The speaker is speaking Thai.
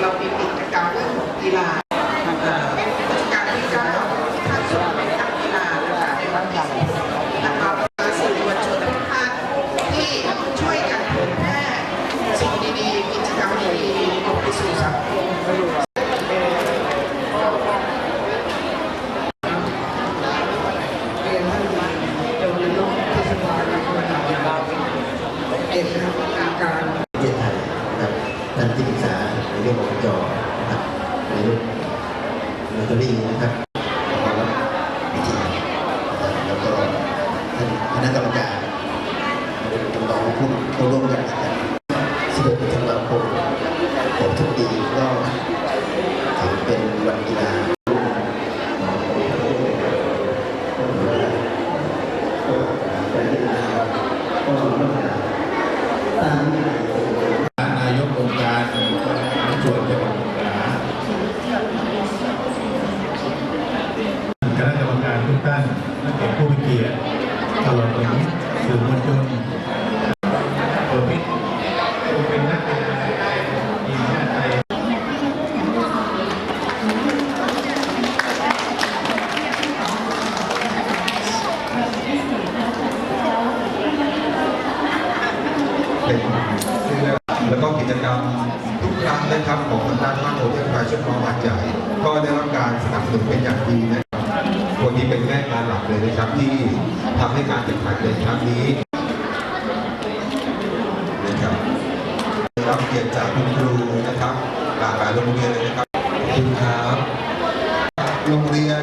เราปิดกิจกรรมเรื่องของกีฬาราชการที่เก้าที่ท่านทรงเป็นนักกีฬานะคะกีฬสิบนะสื่อมวลชนท่านที่ช่วยกันเผยแพร่สิ่งดีๆ กิจกรรมดีๆออกไปสู่สังการ เรียกองจนะครับนายกลอตเตอรี่นะครับแล้วก็ท่านคณะกรรมการต้องผู้ร่วมกันนะครับารทุกท่านและแขกผู้มีเกียรติตลอดถึงสื่อมวลชนเปิดพิษเป็นนักกีฬาทีมชาติไทยเป็นแล้วก็กิจกรรมทุกครั้งนะครับของทางด้านภาคโอเทียนแฟชั่นมอลล์หาดใหญ่ก็ได้รับการสนับสนุนเป็นอย่างดีนะ คนนี้เป็นแม่งานหลักเลยนะครับที่ทำให้การแข่งขันในครั้งนี้นะครับรับเกียรติจากคุณครูนะครับหลากหลายโรงเรียนเลยนะครับคุณครับโรงเรียน